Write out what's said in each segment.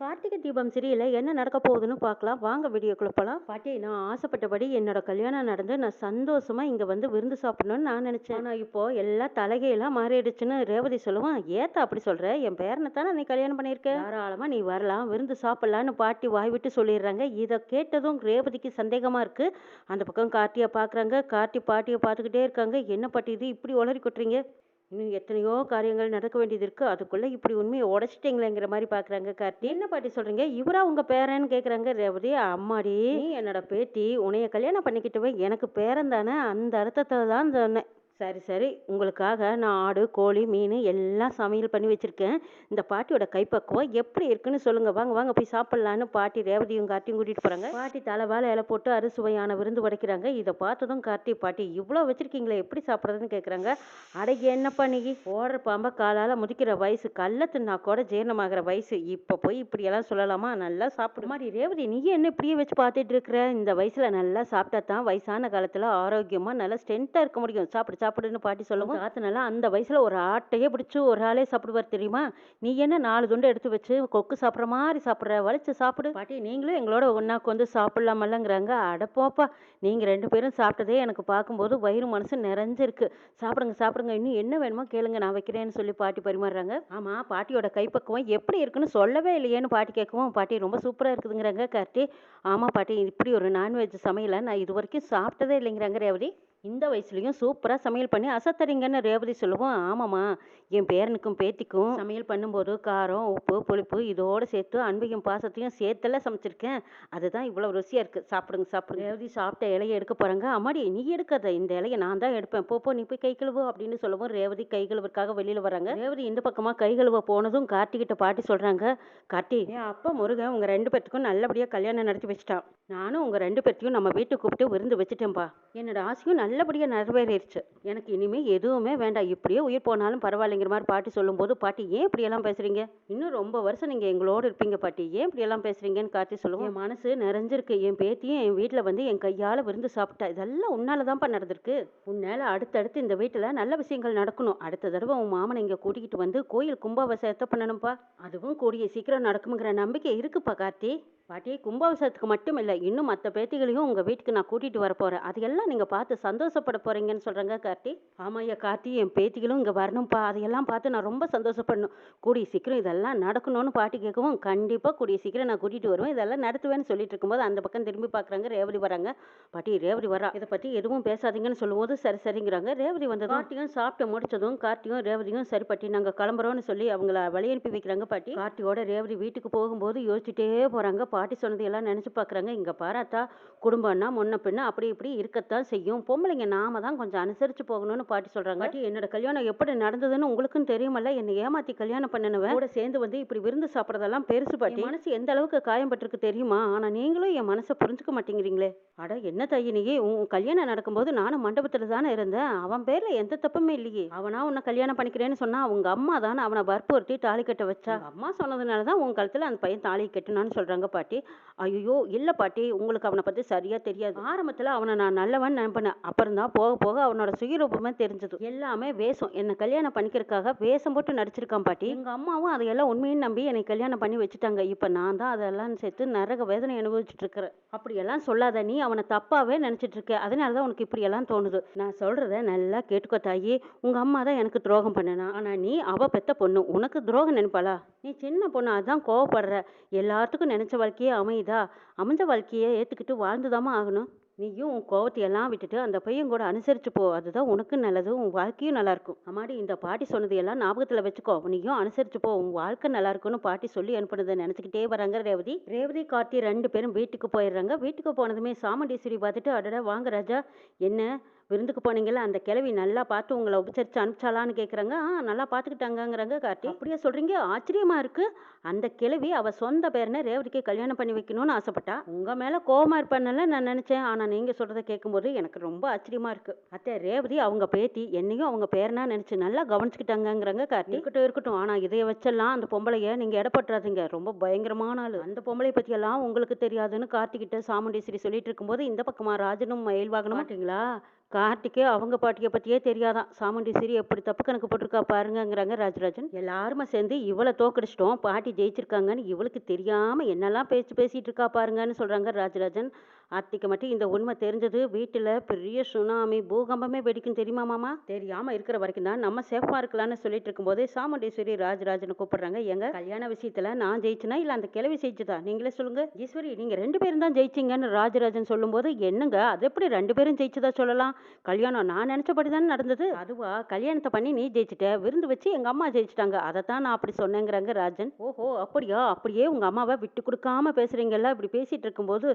கார்த்திகை தீபம் சீரியல்ல என்ன நடக்க போகுதுன்னு பார்க்கலாம். வாங்க வீடியோக்குள்ள போகலாம் பாட்டி நான் ஆசைப்பட்டபடி என்னோட கல்யாணம் நடந்து நான் சந்தோஷமா இங்க வந்து விருந்து சாப்பிடணும்னு நான் நினைச்சேன். ஆனா இப்போ எல்லாம் தலைகையெல்லாம் மாறிடுச்சுன்னு ரேவதி சொல்லுவான். ஏத்தா அப்படி சொல்ற? என் பேரனை தானே நீ கல்யாணம் பண்ணியிருக்கேன் தாராளமா நீ வரலாம் விருந்து சாப்பிடலான்னு பாட்டி வாய் விட்டு சொல்லிடுறாங்க. இதை கேட்டதும் ரேவதிக்கு சந்தேகமா இருக்கு. அந்த பக்கம் கார்த்தியை பார்க்குறாங்க. கார்த்தி பாட்டியை பார்த்துக்கிட்டே இருக்காங்க. என்ன பாட்டி இது? இப்படி உளறி கொட்டுறீங்க? இன்னும் எத்தனையோ காரியங்கள் நடக்க வேண்டியது இருக்கு. அதுக்குள்ள இப்படி உண்மையை உடைச்சிட்டீங்களேங்கிற மாதிரி பாக்குறாங்க கார்த்தி. என்ன பாட்டி சொல்றீங்க? இவரா உங்க பேரன்னு கேக்குறாங்க. ரேவதி அம்மாடி. நீ என்னோட பேத்தி உன்னைய கல்யாணம் பண்ணிக்கிட்டவே எனக்கு பேரன் தானே. அந்த அர்த்தத்துல தான் சொன்னேன். சரி சரி. உங்களுக்காக நான் ஆடு கோழி மீன் எல்லாம் சமையல் பண்ணி வச்சுருக்கேன். இந்த பாட்டியோட கைப்பக்குவம் எப்படி இருக்குன்னு சொல்லுங்கள் வாங்க வாங்க போய் சாப்பிட்லான்னு பாட்டி ரேவதியும் கார்த்தியும் கூட்டிகிட்டு போகிறாங்க பாட்டி தலைவாழ இலை போட்டு அறுசுவையான விருந்து உடைக்கிறாங்க இதை பார்த்ததும் கார்த்தி பாட்டி இவ்வளோ வச்சுருக்கீங்களே எப்படி சாப்பிட்றதுன்னு கேட்குறாங்க அடங்கி என்னப்பா நீ ஓடுற பாம்பை காலால் முதிக்கிற வயசு கல்ல தின்னா கூட ஜீரணமாகிற வயசு. இப்போ போய் இப்படியெல்லாம் சொல்லலாமா? நல்லா சாப்பிடு. மாதிரி ரேவதி நீ என்ன இப்படியே வச்சு பார்த்துட்டு இருக்கிற? இந்த வயசில் நல்லா சாப்பிட்டா தான் வயசான காலத்தில் ஆரோக்கியமாக நல்லா ஸ்ட்ரென்த்தாக இருக்க முடியும். சாப்பிடு சாப்பிடுன்னு பாட்டி சொல்லவும் தாத்தனால அந்த வயசுல ஒரு ஆட்டையே பிடிச்சி ஒரு ஆளே சாப்பிடுவார் தெரியுமா? நீ என்ன நாலு துண்டு எடுத்து வச்சு கொக்கு சாப்பிட்ற மாதிரி சாப்பிட்ற? வலிச்சு சாப்பிடு. பாட்டி நீங்களும் எங்களோட ஒன்றா வந்து சாப்பிடலாமல்லங்கிறாங்க. அடப்போப்பா நீங்கள் ரெண்டு பேரும் சாப்பிட்டதே எனக்கு பார்க்கும்போது வயிறு மனசு நிறைஞ்சிருக்கு. சாப்பிடுங்க சாப்பிடுங்க. இன்னும் என்ன வேணுமோ கேளுங்க நான் வைக்கிறேன்னு சொல்லி பாட்டி பரிமாறுறாங்க. ஆமாம் பாட்டியோட கைப்பக்குவம் எப்படி இருக்குன்னு சொல்லவே இல்லையேன்னு பாட்டி கேட்கவும் பாட்டி ரொம்ப சூப்பராக இருக்குதுங்கிறாங்க கார்த்தி. ஆமாம் பாட்டி இப்படி ஒரு நான்வெஜ் சமையலை நான் இது வரைக்கும் சாப்பிட்டதே இல்லைங்கிறாங்க ரேவதி. இந்த வயசுலேயும் சூப்பராக சமையல் பண்ணி அசத்தறீங்கன்னு ரேவதி சொல்லுவோம். ஆமாம்மா. என் பேரனுக்கும் பேத்திக்கும் சமையல் பண்ணும்போது காரம் உப்பு புளிப்பு இதோடு சேர்த்து அன்பையும் பாசத்தையும் சேர்த்தெல்லாம் சமைச்சிருக்கேன். அதுதான் இவ்வளோ ருசியாக இருக்குது சாப்பிடுங்க சாப்பிடுங்க. ரேவதி சாப்பிட்ட இலையை எடுக்க போகிறாங்க அம்மாடி நீ எடுக்காத. இந்த இலையை நான் தான் எடுப்பேன். போ போ நீ போய் கை கழுவு அப்படின்னு சொல்லவும். ரேவதி கை கழுவுறதுக்காக வெளியில் வராங்க. ரேவதி இந்த பக்கமாக கை கழுவ போனதும் கார்த்திகிட்ட பாட்டி சொல்கிறாங்க கார்த்தி என் அப்பா முருகன் உங்கள் ரெண்டு பேர்த்துக்கும் நல்லபடியாக கல்யாணம் நடத்தி வச்சிட்டான். நானும் உங்கள் ரெண்டு பேர்த்தையும் நம்ம வீட்டுக்கு கூப்பிட்டு விருந்து வச்சுட்டேன்ப்பா என்னோட ஆசையும் நல்லபடியாக நிறைவேறிடுச்சு எனக்கு இனிமேல் எதுவுமே வேண்டாம். இப்படியே உயிர் போனாலும் பரவாயில்லைங்கிற மாதிரி பாட்டி சொல்லும்போது பாட்டி ஏன் இப்படியெல்லாம் பேசுகிறீங்க இன்னும் ரொம்ப வருஷம் நீங்கள் எங்களோடு இருப்பீங்க பாட்டி. ஏன் இப்படியெல்லாம் பேசுறீங்கன்னு காட்டி சொல்லுவோம். என் மனசு நிறைஞ்சிருக்கு. என் பேத்தியும் என் வீட்டில் வந்து என் கையால் விருந்து சாப்பிட்டா. இதெல்லாம் உன்னால தான்ப்பா நடந்திருக்கு. உன்னால அடுத்தடுத்து இந்த வீட்டில் நல்ல விஷயங்கள் நடக்கணும். அடுத்த தடவை உன் மாமனை இங்கே கூட்டிகிட்டு வந்து கோயில் கும்பாபிஷேகத்தை பண்ணணும்ப்பா அதுவும் கூடிய சீக்கிரம் நடக்குங்கிற நம்பிக்கை இருக்குப்பா கார்த்தி. பாட்டி கும்பாபிஷேகத்துக்கு மட்டும் இல்லை. இன்னும் மற்ற பேத்திகளையும் உங்கள் வீட்டுக்கு நான் கூட்டிகிட்டு வர போகிறேன் அதையெல்லாம் நீங்கள் பார்த்து சந்தோஷம் சந்தோஷப்பட போகிறீங்கன்னு சொல்கிறாங்க கார்த்தி. ஆமாய்யா கார்த்தி என் பேத்திகளும் இங்கே வரணும்ப்பா அதையெல்லாம் பார்த்து நான் ரொம்ப சந்தோஷப்படணும். கூடிய சீக்கிரம் இதெல்லாம் நடக்கணும்னு பாட்டி கேட்கவும் கண்டிப்பாக கூடிய சீக்கிரம் நான் கூட்டிகிட்டு வருவேன். இதெல்லாம் நடத்துவேன்னு சொல்லிட்டு இருக்கும்போது அந்த பக்கம் திரும்பி பார்க்குறாங்க. ரேவதி வராங்க. பாட்டி ரேவதி வரா. இதை பற்றி எதுவும் பேசாதீங்கன்னு சொல்லும்போது சரி சரிங்கிறாங்க. ரேவதி வந்ததும் கார்த்தியும் சாப்பிட்டு முடிச்சதும் கார்த்தியும் ரேவதியும் சரி பாட்டி நாங்கள் கிளம்புறோம்னு சொல்லி அவங்கள வழி அனுப்பி வைக்கிறாங்க பாட்டி. கார்த்தியோட ரேவதி வீட்டுக்கு போகும்போது யோசிச்சுட்டே போகிறாங்க பாட்டி சொன்னதையெல்லாம் எல்லாம் நினச்சி பார்க்குறாங்க. இங்கே பாராத்தா குடும்பம்னா முன்ன பின்ன அப்படி இப்படி இருக்கத்தான் செய்யும். பொம்பளை பொம்பளைங்க நாம தான் கொஞ்சம் அனுசரித்து போகணும்னு பாட்டி சொல்கிறாங்க பாட்டி என்னோட கல்யாணம் எப்படி நடந்ததுன்னு உங்களுக்கும் தெரியுமல்ல. என்னை ஏமாத்தி கல்யாணம் பண்ணினவன் கூட சேர்ந்து வந்து இப்படி விருந்து சாப்பிட்றதெல்லாம் பெருசு பாட்டி. மனசு எந்த அளவுக்கு காயம்பட்டிருக்கு தெரியுமா? ஆனால் நீங்களும் என் மனசை புரிஞ்சுக்க மாட்டேங்கிறீங்களே. அட என்ன தாயி நீ உன் கல்யாணம் நடக்கும்போது நானும் மண்டபத்தில் தானே இருந்தேன். அவன் பேரில் எந்த தப்புமே இல்லையே. அவனா உன்னை கல்யாணம் பண்ணிக்கிறேன்னு சொன்னா அவங்க அம்மா தானே அவனை வற்புறுத்தி தாலி கட்ட வச்சா? அம்மா சொன்னதுனால தான் உன் கழுத்தில் அந்த பையன் தாலி கட்டினான்னு சொல்கிறாங்க பாட்டி. ஐயோ இல்லை பாட்டி உங்களுக்கு அவனை பற்றி சரியாக தெரியாது. ஆரம்பத்தில் அவனை நான் நல்லவன் நினைப்பேன். அப்புறம் தான் போக போக அவனோட சுயரூபமே தெரிஞ்சது. எல்லாமே வேஷம். என்னை கல்யாணம் பண்ணிக்கிறதுக்காக வேஷம் போட்டு நடிச்சிருக்கான் பாட்டி. எங்கள் அம்மாவும் அதையெல்லாம் உண்மையும் நம்பி என்னை கல்யாணம் பண்ணி வச்சுட்டாங்க. இப்போ நான் தான் அதெல்லாம் சேர்த்து நரக வேதனை அனுபவிச்சுட்டு இருக்கிறேன் அப்படியெல்லாம் சொல்லாத நீ அவனை தப்பாவே நினச்சிட்டு இருக்க அதனால தான் உனக்கு இப்படியெல்லாம் தோணுது. நான் சொல்கிறத நல்லா கேட்டுக்கோ தாயி. உங்கள் அம்மா தான் எனக்கு துரோகம் பண்ணனா. ஆனால் நீ அவள் பெத்த பொண்ணு. உனக்கு துரோகம் நினைப்பாளா? நீ சின்ன பொண்ணு அதான் கோவப்படுற. எல்லாத்துக்கும் நினச்ச வாழ்க்கையே அமையுதா அமைஞ்ச வாழ்க்கையை ஏற்றுக்கிட்டு வாழ்ந்துதாம்மா ஆகணும். நீயும் உன் கோவத்தையெல்லாம் விட்டுட்டு அந்த பையன் கூட அனுசரிச்சு போ. அதுதான் உனக்கு நல்லது உன் வாழ்க்கையும் நல்லா இருக்கும் அம்மாடி இந்த பாட்டி சொன்னது எல்லாம் ஞாபகத்தில் வச்சுக்கோ. நீயும் அனுசரிச்சு போ. உன் வாழ்க்கை நல்லா இருக்கும்னு பாட்டி சொல்லி அனுப்புனதை நினச்சிக்கிட்டே வராங்க ரேவதி. ரேவதி கார்த்தி ரெண்டு பேரும் வீட்டுக்கு போயிடுறாங்க. வீட்டுக்கு போனதுமே சாமுண்டீஸ்வரி பார்த்துட்டு அடடா வாங்க ராஜா. என்ன? விருந்துக்கு போனீங்கல்ல அந்த கிழவி நல்லா பார்த்து உங்களை உபச்சரிச்சு அனுப்பிச்சாலான்னு கேட்குறாங்க ஆ நல்லா பார்த்துக்கிட்டாங்கங்கிறாங்க கார்த்தி. அப்படியே சொல்கிறீங்க ஆச்சரியமா இருக்கு. அந்த கிழவி அவ சொந்த பேரனை ரேவதிக்கு கல்யாணம் பண்ணி வைக்கணும்னு ஆசைப்பட்டா உங்கள் மேலே கோவமா இருப்பானல நான் நினச்சேன். ஆனால் நீங்கள் சொல்கிறத கேட்கும்போது எனக்கு ரொம்ப ஆச்சரியமா இருக்கு. அத்தை ரேவதி அவங்க பேத்தி என்னையும் அவங்க பேரனா நினச்சி நல்லா கவனிச்சுக்கிட்டாங்கங்கிறாங்க கார்த்தி. இருக்கட்டும் இருக்கட்டும். ஆனால் இதை வச்செல்லாம் அந்த பொம்பளைய நீங்கள் இடப்பட்டுறாதீங்க ரொம்ப பயங்கரமான ஆளு. அந்த பொம்பளை பற்றியெல்லாம் உங்களுக்கு தெரியாதுன்னு கார்த்திகிட்ட சாமுண்டீஸ்வரி சொல்லிட்டு இருக்கும்போது இந்த பக்கமா ராஜனும் மயில் வாகனம் மாட்டீங்களா கார்த்திக்கு அவங்க பாட்டியை பற்றியே தெரியாதான் சாமுண்டீஸ்வரி எப்படி தப்பு கணக்கு போட்டிருக்கா பாருங்கங்கிறாங்க ராஜராஜன். எல்லாருமே சேர்ந்து இவளை தோக்கடிச்சிட்டோம். பாட்டி ஜெயிச்சிருக்காங்கன்னு இவளுக்கு தெரியாமல் என்னெல்லாம் பேச்சு பேசிகிட்டு இருக்கா பாருங்கன்னு சொல்கிறாங்க ராஜராஜன். அத்தைக்கு மட்டும் இந்த உண்மை தெரிஞ்சது. வீட்டில் பெரிய சுனாமி பூகம்பமே வெடிக்கும் தெரியுமா மாமா? தெரியாமல் இருக்கிற வரைக்கும் தான் நம்ம சேஃபாக இருக்கலாம்னு சொல்லிட்டு இருக்கும்போது சாமுண்டீஸ்வரி ராஜராஜனை கூப்பிடுறாங்க. எங்க கல்யாண விஷயத்தில் நான் ஜெயிச்சனா இல்லை அந்த கிழவி ஜெயிச்சதா? நீங்களே சொல்லுங்க. ஈஸ்வரி நீங்கள் ரெண்டு பேரும் தான் ஜெயிச்சிங்கன்னு ராஜராஜன் சொல்லும்போது என்னங்க? அது எப்படி ரெண்டு பேரும் ஜெயிச்சதா சொல்லலாம்? கல்யாணம் நான் நினச்சபடி தானே நடந்தது. அதுவா? கல்யாணத்தை பண்ணி நீ ஜெயிச்சிட்ட விருந்து வச்சு எங்கள் அம்மா ஜெயிச்சிட்டாங்க. அதை தான் நான் அப்படி சொன்னேங்கிறாங்க ராஜன். ஓஹோ அப்படியா? அப்படியே உங்கள் அம்மாவை விட்டு கொடுக்காம பேசுறீங்கல்ல? இப்படி பேசிட்டு இருக்கும்போது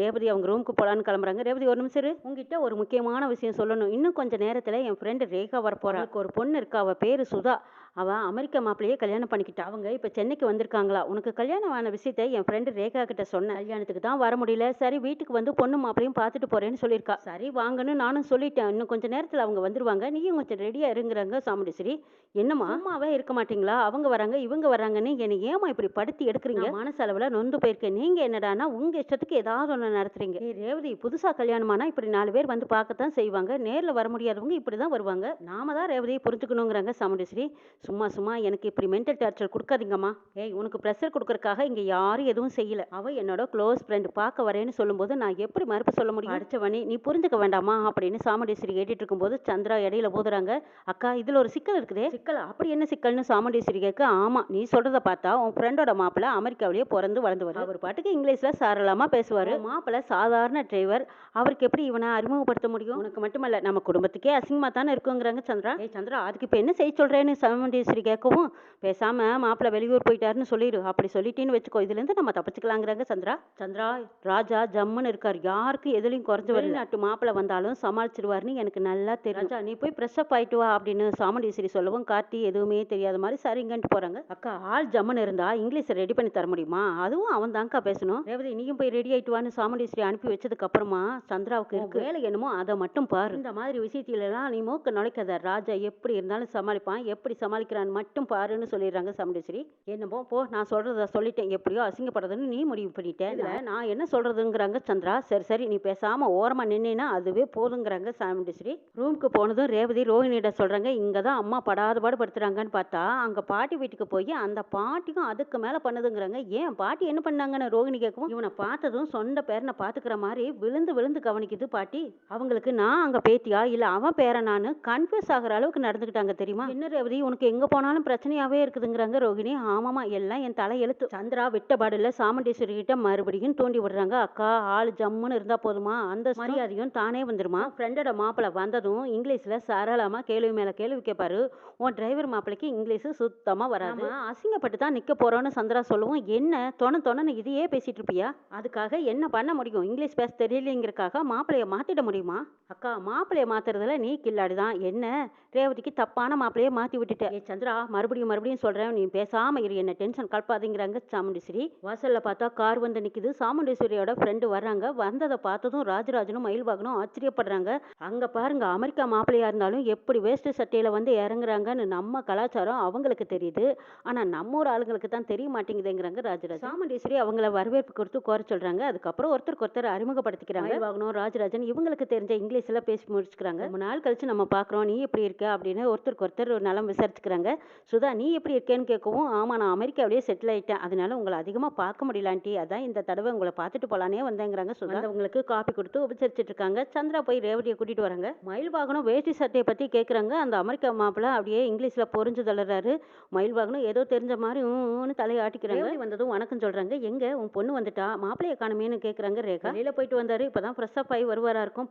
ரேவதி அவங்க ரூமுக்கு போகலான்னு கிளம்புறாங்க. ரேவதி ஒரு நிமிஷம் இரு. உங்ககிட்ட ஒரு முக்கியமான விஷயம் சொல்லணும். இன்னும் கொஞ்ச நேரத்தில் என் ஃப்ரெண்டு ரேகா வர போகிறாங்க ஒரு பொண்ணு இருக்கா. அவள் பேர் சுதா. அவ அமெரிக்க மாப்பிள்ளையே கல்யாணம் பண்ணிக்கிட்டா. அவங்க இப்போ சென்னைக்கு வந்திருக்காங்களா? உனக்கு கல்யாணம் ஆன விஷயத்த என் ஃப்ரெண்டு ரேகா கிட்ட சொன்னேன் கல்யாணத்துக்கு தான் வர முடியல. சரி வீட்டுக்கு வந்து பொண்ணு மாப்பிளையும் பார்த்துட்டு போறேன்னு சொல்லியிருக்கா. சரி வாங்கன்னு நானும் சொல்லிட்டேன். இன்னும் கொஞ்ச நேரத்தில் அவங்க வந்துருவாங்க. நீயும் கொஞ்சம் ரெடியா இருங்கிறாங்க சாமுண்டீஸ்வரி. என்னம்மா? அம்மாவே இருக்க மாட்டீங்களா? அவங்க வராங்க இவங்க வராங்கன்னு என்னை ஏமா இப்படி படுத்தி எடுக்கிறீங்க? மனசளவில் நொந்து போயிருக்கேன். நீங்க என்னடான்னா உங்க இஷ்டத்துக்கு ஏதாவது ஒன்று நடத்துறீங்க. ஏய் ரேவதி புதுசா கல்யாணமானா இப்படி நாலு பேர் வந்து பார்க்கத்தான் செய்வாங்க. நேர்ல வர முடியாதவங்க இப்படி தான் வருவாங்க. நாம தான் ரேவதியை புரிஞ்சுக்கணுங்கிறாங்க சாமுண்டீஸ்வரி. சும்மா சும்மா எனக்கு இப்படி மென்டல் டார்ச்சர் கொடுக்காதீங்கம்மா. ஏய் உனக்கு ப்ரெஷர் கொடுக்கறக்காக இங்க யாரும் எதுவும் செய்யல. அவ என்னோட க்ளோஸ் ஃப்ரெண்ட் பார்க்க வரேன்னு சொல்லும்போது நான் எப்படி மறுப்பு சொல்ல முடியும்? அடிச்சவனி நீ புரிஞ்சுக்க வேண்டாமா? அப்படின்னு சாமுண்டீஸ்வரி கேட்டுட்டு இருக்கும்போது சந்திரா இடையில போதுறாங்க அக்கா இதுல ஒரு சிக்கல் இருக்குதே. சிக்கல்? அப்படி என்ன சிக்கல்னு சாமுண்டீஸ்வரி கேட்க ஆமா நீ சொல்றத பார்த்தா உன் ஃப்ரெண்டோட மாப்பிள்ள அமெரிக்காவிலேயே பிறந்து வளர்ந்து அவர் பாட்டுக்கு இங்கிலீஷ்ல சாரளமா பேசுவாரு. மாப்பிள்ள சாதாரண டிரைவர் அவருக்கு எப்படி இவனை அறிமுகப்படுத்த முடியும்? உனக்கு மட்டுமல்ல நம்ம குடும்பத்துக்கே அசிங்கமா தானே இருக்குங்கிறாங்க சந்திரா. ஏய் சந்திரா அதுக்கு இப்போ என்ன செய்ய சொல்றேன்னு சாமுண்டீஸ்வரி கேட்கவும் பேசாம மாப்பிள்ள வெளியூர் போயிட்டாருன்னு சொல்லிடு அப்படி சொல்லிட்டேன்னு வச்சுக்கோ. இதுல இருந்து நம்ம தப்பிச்சுக்கலாங்கிறாங்க சந்திரா. சந்திரா ராஜா ஜம்முன்னு இருக்கார். யாருக்கும் எதுலையும் குறைஞ்சு வெளிநாட்டு மாப்பிள்ள வந்தாலும் சமாளிச்சிருவாருன்னு எனக்கு நல்லா தெரியும். ராஜா நீ போய் ஃப்ரெஷ் அப் ஆயிட்டு வா அப்படின்னு சாமுண்டீஸ்வரி சொல்லவும் கார்த்தி எதுவுமே தெரியாத மாதிரி சரிங்கன்ட்டு போறாங்க. அக்கா ஆள் ஜம்முன்னு இருந்தா இங்கிலீஷ் ரெடி பண்ணி தர முடியுமா? அதுவும் அவன் தான்க்கா பேசணும். ரேவதி நீயும் போய் ரெடி ஆயிட்டு வான்னு சாமுண்டீஸ்வரி அனுப்பி வச்சதுக்கு அப்புறமா சந்திராவுக்கு இருக்கு. வேலை என்னமோ அதை மட்டும் பாரு. இந்த மாதிரி விஷயத்துல எல்லாம் நீ மூக்க நுழைக்காத. ராஜா எப்படி இருந்தாலும் சமாளிப்பான். எப்படி சமாளிக்கிறான்னு மட்டும் பாருன்னு சொல்லிடுறாங்க சாமுண்டீஸ்வரி. என்னமோ போ நான் சொல்றத சொல்லிட்டேன் எப்படியோ அசிங்கப்படுறதுன்னு நீ முடிவு பண்ணிட்டேன் நான் என்ன சொல்றதுங்கிறாங்க சந்திரா. சரி சரி நீ பேசாம ஓரமா நின்னேன்னா அதுவே போதுங்கிறாங்க சாமுண்டீஸ்வரி. ரூமுக்கு போனதும் ரேவதி ரோஹிணியிடம் சொல்றாங்க இங்க தான் அம்மா படாத பாடு படுத்துறாங்கன்னு பார்த்தா அங்க பாட்டி வீட்டுக்கு போய் அந்த பாட்டியும் அதுக்கு மேல பண்ணுதுங்கிறாங்க. ஏன் பாட்டி என்ன பண்ணாங்கன்னு ரோஹிணி கேட்கவும் இவனை பார்த்ததும் சொந்த பேரனை பாத்துக்கிற மாதிரி விழுந்து விழுந்து கவனிக்குது பாட்டி. அவங்களுக்கு நான் அங்க பேத்தியா இல்ல அவன் பேர நான் கன்ஃபியூஸ் ஆகுற அளவுக்கு நடந்துக்கிட்டாங்க தெரியுமா? என்ன ரேவதி உனக்கு எங்க போனாலும் பிரச்சனையாவே இருக்குதுங்கிறாங்க ரோகிணி. ஆமாமா எல்லாம் என் தலை எழுத்து. சந்திரா விட்ட பாடுல சாமுண்டீஸ்வரி கிட்ட மறுபடியும் தூண்டி விடுறாங்க. அக்கா ஆள் ஜம்முன்னு இருந்தா போதுமா? அந்த மரியாதையும் தானே வந்துருமா? ஃப்ரெண்டோட மாப்பிளை வந்ததும் இங்கிலீஷ்ல சரளமா கேள்வி மேல கேள்வி கேட்பாரு உன் டிரைவர் மாப்பிளைக்கு இங்கிலீஷ் சுத்தமா வராது. அசிங்கப்பட்டு தான் நிக்க போறோன்னு சந்திரா சொல்லவும். என்ன தொண தொணன்னு இதையே பேசிட்டு இருப்பியா? அதுக்காக என்ன பண்ண முடியும்? இங்கிலீஷ் பேச தெரியலைங்கிறக்காக மாப்பிளைய மாத்திட முடியுமா? அக்கா மாப்பிளைய மாத்துறதுல நீ கில்லாடி தான் என்ன? ரேவதிக்கு தப்பான மாப்பிளைய மாத்தி விட்டுட்ட. ஏ சந்திரா மறுபடியும் மறுபடியும் சொல்கிறேன் நீ பேசாமல் இரு. என்ன டென்ஷன் கலப்பாதீங்கிறாங்க சாமுண்டீஸ்வரி. வாசல்ல பார்த்தா கார் வந்து நிற்கிது சாமுண்டீஸ்வரியோட ஃப்ரெண்டு வர்றாங்க. வந்ததை பார்த்ததும் ராஜராஜனும் மயில்வாகனும் ஆச்சரியப்படுறாங்க. அங்கே பாருங்க அமெரிக்கா மாப்பிள்ளையாக இருந்தாலும் எப்படி வேஸ்ட் சட்டையில் வந்து இறங்குறாங்கன்னு நம்ம கலாச்சாரம் அவங்களுக்கு தெரியுது. ஆனால் நம்ம ஒரு ஆளுங்களுக்கு தான் தெரிய மாட்டேங்குதுங்கிறாங்க ராஜராஜன். சாமுண்டீஸ்வரி அவங்கள வரவேற்பு கொடுத்து கோர சொல்கிறாங்க அதுக்கப்புறம் ஒருத்தருக்கு ஒருத்தர் அறிமுகப்படுத்திக்கிறாங்க. மயில்வாகனும் ராஜராஜன் இவங்களுக்கு தெரிஞ்ச இங்கிலீஷில் பேசி முடிச்சுக்கிறாங்க. ரொம்ப நாள் கழிச்சு நம்ம பார்க்குறோம் நீ எப்படி இருக்க? அப்படின்னு ஒருத்தருக்கு ஒருத்தர் நலம் விசாரிச்சு விசாரிச்சுக்கிறாங்க சுதா நீ எப்படி இருக்கேன்னு கேட்கவும் ஆமா நான் அமெரிக்காவிலேயே செட்டில் ஆயிட்டேன். அதனால உங்களை அதிகமா பார்க்க முடியல ஆண்டி. அதான் இந்த தடவை உங்களை பார்த்துட்டு போலானே வந்தேங்கிறாங்க சுதா. உங்களுக்கு காப்பி கொடுத்து உபசரிச்சிட்டு இருக்காங்க. சந்திரா போய் ரேவதியை கூட்டிட்டு வராங்க மயில் வாகனம் வேஷ்டி சட்டையை பத்தி கேக்குறாங்க. அந்த அமெரிக்கா மாப்பிள்ள அப்படியே இங்கிலீஷ்ல பொறிஞ்சு தள்ளுறாரு மயில் வாகனம் ஏதோ தெரிஞ்ச மாதிரி ஊன்னு தலையை ஆட்டிக்கிறாங்க. வந்ததும் வணக்கம் சொல்றாங்க. எங்க? உன் பொண்ணு வந்துட்டா? மாப்பிள்ளைய காணுமேன்னு கேக்குறாங்க ரேகா. வெளியில போயிட்டு வந்தாரு. இப்பதான் ஃப்ரெஷ் அப் ஆகி வருவாரா இருக்கும்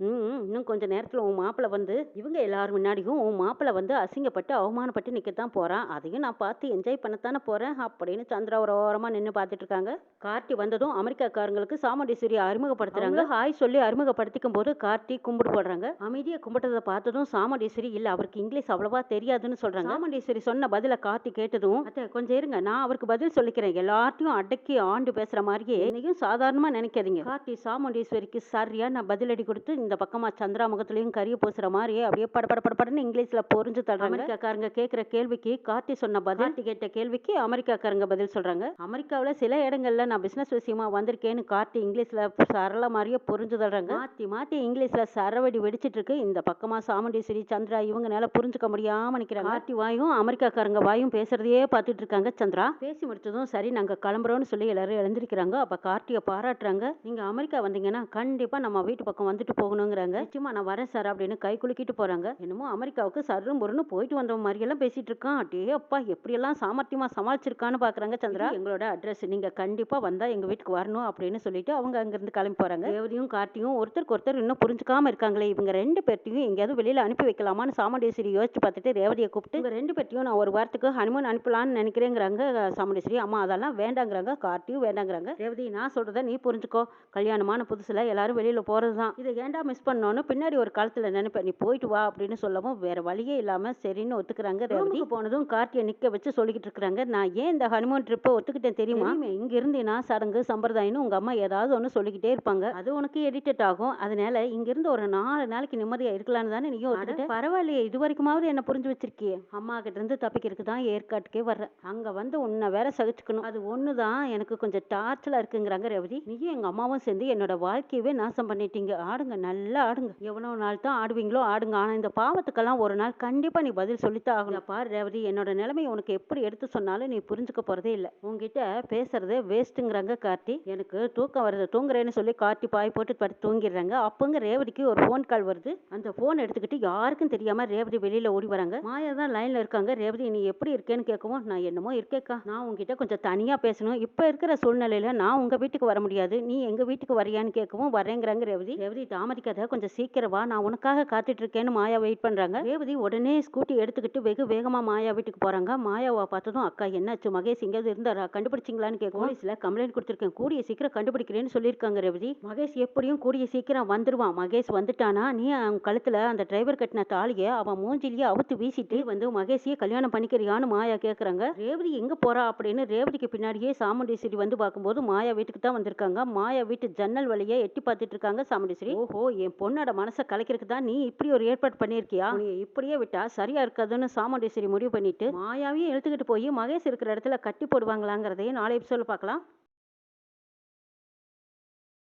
ம், இன்னும் கொஞ்ச நேரத்துல உன் மாப்பிள்ளை வந்து இவங்க எல்லாரும் முன்னாடியும் உன் மாப்பிள்ளை வந்து அசிங்கப்பட்டு அவமானப்பட்டு நிக்கத்தான் போறான். அதையும் நான் பார்த்து என்ஜாய் பண்ணத்தானே போறேன் அப்படின்னு சந்திரா ஒரு ஓரமா நின்று பார்த்துட்டு இருக்காங்க. கார்த்தி வந்ததும் அமெரிக்காக்காரங்களுக்கு சாமுண்டீஸ்வரி அறிமுகப்படுத்துறாங்க. ஹாய் சொல்லி அறிமுகப்படுத்திக்கும் போது கார்த்தி கும்பிடு போடுறாங்க. அமைதியா கும்பிட்டதை பார்த்ததும் சாமுண்டீஸ்வரி இல்ல அவருக்கு இங்கிலீஷ் அவ்வளவா தெரியாதுன்னு சொல்றாங்க. சாமுண்டீஸ்வரி சொன்ன பதில கார்த்தி கேட்டதும் அத்தை கொஞ்சம் இருங்க. நான் அவருக்கு பதில் சொல்லிக்கிறேன். எல்லார்ட்டையும் அடக்கி ஆண்டு பேசுற மாதிரியே என்னையும் சாதாரணமா நினைக்காதீங்க. கார்த்தி சாமுண்டீஸ்வரிக்கு சரியா நான் பதிலடி கொடுத்து இந்த பக்கமா சந்திரா முகத்துலயும் கரிய பூசுற மாதிரியே அப்படியே பட பட பட படன்னு இங்கிலீஷ்ல பொறிஞ்சு தள்ளுறாங்க அமெரிக்காக்காரங்க கேட்குற கேள்விக்கு கார்த்தி சொன்ன பதில் கார்த்தி கேட்ட கேள்விக்கு அமெரிக்காக்காரங்க பதில் சொல்றாங்க. அமெரிக்காவில் சில இடங்கள்ல நான் பிசினஸ் விஷயமா வந்திருக்கேன்னு கார்த்தி இங்கிலீஷ்ல சரள மாதிரியே புரிஞ்சு தர்றாங்க. மாத்தி மாத்தி இங்கிலீஷ்ல சரவடி வெடிச்சிட்டு இருக்கு இந்த பக்கமா சாமுண்டீஸ்வரி சந்திரா இவங்கனால புரிஞ்சுக்க முடியாம நிக்கிறாங்க. கார்த்தி வாயும் அமெரிக்காக்காரங்க வாயும் பேசுறதையே பார்த்துட்டு இருக்காங்க சந்திரா. பேசி முடிச்சதும் சரி நாங்க கிளம்புறோம்னு சொல்லி எல்லாரும் எழுந்திருக்கிறாங்க. அப்ப கார்த்தியை பாராட்டுறாங்க. நீங்க அமெரிக்கா வந்தீங்கன்னா கண்டிப்பா நம்ம வீட்டு பக்கம் வந்துட்டு போகணுங்கிறாங்க. நிச்சயமா நான் வரேன் சார் அப்படின்னு கை குலுக்கிட்டு போறாங்க. என்னமோ அமெரிக்காவுக்கு சர்ரும் பொருன்னு போயிட்டு வந்த மாதிரி எல்லாம் பேசிட்டு இருக்கான். அடே அப்பா எப்படியெல்லாம் சாமர்த்தியமா சமாளிச்சிருக்கான்னு பாக்குறாங்க சந்திரா. எங்களோட அட்ரஸ் நீங்க கண்டிப்பா வந்தா எங்க வீட்டுக்கு வரணும் அப்படின்னு சொல்லிட்டு அவங்க அங்கிருந்து கிளம்பி போறாங்க. ரேவதியும் கார்த்தியும் ஒருத்தருக்கு ஒருத்தர் இன்னும் புரிஞ்சுக்காம இருக்காங்களே. இவங்க ரெண்டு பேர்த்தையும் எங்கேயாவது வெளியில அனுப்பி வைக்கலாமான்னு சாமுண்டேஸ்வரி யோசிச்சு பார்த்துட்டு ரேவதியை கூப்பிட்டு இவங்க ரெண்டு பேர்த்தையும் நான் ஒரு வாரத்துக்கு ஹனிமூன் அனுப்பலாம்னு நினைக்கிறேங்கிறாங்க சாமுண்டேஸ்வரி. அம்மா அதெல்லாம் வேண்டாங்கிறாங்க. கார்த்தியும் வேண்டாங்கிறாங்க. ரேவதி நான் சொல்றத நீ புரிஞ்சுக்கோ. கல்யாணமான புதுசுல எல்லாரும் வெளியில போறது தான் இதை ஏன்டா மிஸ் பண்ணோன்னு பின்னாடி ஒரு காலத்துல நினைப்பேன் நீ போயிட்டு வா அப்படின்னு சொல்லவும் வேற வழியே இல்லாம சரின்னு ஒத்துக்கிறாங்க. ரேவதி. போனதும் கார்த்தியை நிக்க வச்சு சொல்லிக்கிட்டு இருக்காங்க நான் ஏன் இந்த ஹனிமூன் ட்ரிப்பை ஒத்துக்கிட்டேன் தெரியுமா? இங்க இருந்தீங்கன்னா சடங்கு சம்பிரதாயம்னு உங்க அம்மா ஏதாவது ஒன்று சொல்லிக்கிட்டே இருப்பாங்க. அது உனக்கு எடிட்டட் ஆகும். அதனால இங்க இருந்து ஒரு நாலு நாளைக்கு நிம்மதியா இருக்கலாம்னு தானே நீயும் ஒத்துக்கிட்ட? பரவாயில்லையே. இது வரைக்குமாவது என்ன புரிஞ்சு வச்சிருக்கியே. அம்மா கிட்ட இருந்து தப்பிக்கிறதுக்கு தான் ஏற்காட்டுக்கே வர்றேன் அங்க வந்து உன்னை வேற சகிச்சுக்கணும். அது ஒண்ணுதான். எனக்கு கொஞ்சம் டார்ச்சலா இருக்குங்கிறாங்க ரேவதி. நீயும் எங்க அம்மாவும் சேர்ந்து என்னோட வாழ்க்கையவே நாசம் பண்ணிட்டீங்க. ஆடுங்க நல்லா ஆடுங்க. எவ்வளவு நாள் தான் ஆடுவீங்களோ ஆடுங்க. ஆனா இந்த பாவத்துக்கெல்லாம் ஒரு நாள் கண்டிப்பா நீ பதில் சொல்லித்தான் ஆகணும். பாரு ரேவதி என்னோட நிலைமை உனக்கு எப்படி எடுத்து சொன்னாலும் நீ புரிஞ்சுக்க போறதே இல்ல. உங்ககிட்ட பேசுறதே வேஸ்ட்டுங்கிறாங்க கார்த்தி. எனக்கு தூக்கம் வருது. தூங்குறேன்னு சொல்லி கார்த்தி பாய் போட்டு படுத்து தூங்கிடுறாங்க. அப்பங்க ரேவதிக்கு ஒரு ஃபோன் கால் வருது. அந்த ஃபோன் எடுத்துக்கிட்டு யாருக்கும் தெரியாம ரேவதி வெளியில ஓடி வராங்க. மாயா தான் லைன்ல இருக்காங்க. ரேவதி நீ எப்படி இருக்கேன்னு கேட்கவும் நான் என்னமோ இருக்கேக்கா. நான் உங்ககிட்ட கொஞ்சம் தனியா பேசணும். இப்ப இருக்கிற சூழ்நிலையில நான் உங்க வீட்டுக்கு வர முடியாது. நீ எங்க வீட்டுக்கு வரியான்னு கேட்கவும் வரேங்கிறாங்க ரேவதி. ரேவதி தாமதிக்காத கொஞ்சம் சீக்கிரம் வா. நான் உனக்காக காத்துட்டு இருக்கேன்னு மாயா வெயிட் பண்றாங்க. ரேவதி உடனே ஸ்கூட்டி எடுத்துக்கிட்டு வெகு வேகமா மாயா வீட்டுக்கு போறாங்க. மாயாவை பார்த்ததும் அக்கா என்னாச்சு? மகேஷ் எங்கேயாவது இருந்தாரா? கண்டுபிடிச்சிங்களான்னு கேட்கும் போலீஸ்ல கம்ப்ளைண்ட் கொடுத்துருக்கேன். கூடிய சீக்கிரம் கண்டுபிடிக்கிறேன்னு சொல்லியிருக்காங்க ரேவதி. மகேஷ் எப்படியும் கூடிய சீக்கிரம் வந்துருவான். மகேஷ் வந்துட்டானா? நீ அவன் கழுத்துல அந்த டிரைவர் கட்டின தாலியை அவன் மூஞ்சிலேயே அவுத்து வீசிட்டு வந்து மகேஷையே கல்யாணம் பண்ணிக்கிறியான்னு மாயா கேக்குறாங்க. ரேவதி எங்க போறா? அப்படின்னு ரேவதிக்கு பின்னாடியே சாமுண்டீஸ்வரி வந்து பார்க்கும்போது மாயா வீட்டுக்கு தான் வந்திருக்காங்க. மாயா வீட்டு ஜன்னல் வழியே எட்டி பார்த்துட்டு இருக்காங்க சாமுண்டீஸ்வரி. ஓஹோ என் பொண்ணோட மனசை கலைக்கிறதுக்கு தான் நீ இப்படி ஒரு ஏற்பாடு பண்ணியிருக்கியா? இப்படியே விட்டா சரியா இருக்காதுன்னு சாமுண்டீஸ்வரி முடிவு பண்ணிட்டு மாயாவையும் எழுத்துக்கிட்டு போய் மகேஷ் இருக்கிற இடத்துல கட்டி போடுவாங்களாங்கிறதையும் நாளை எபிசோட பார்க்கலாம்.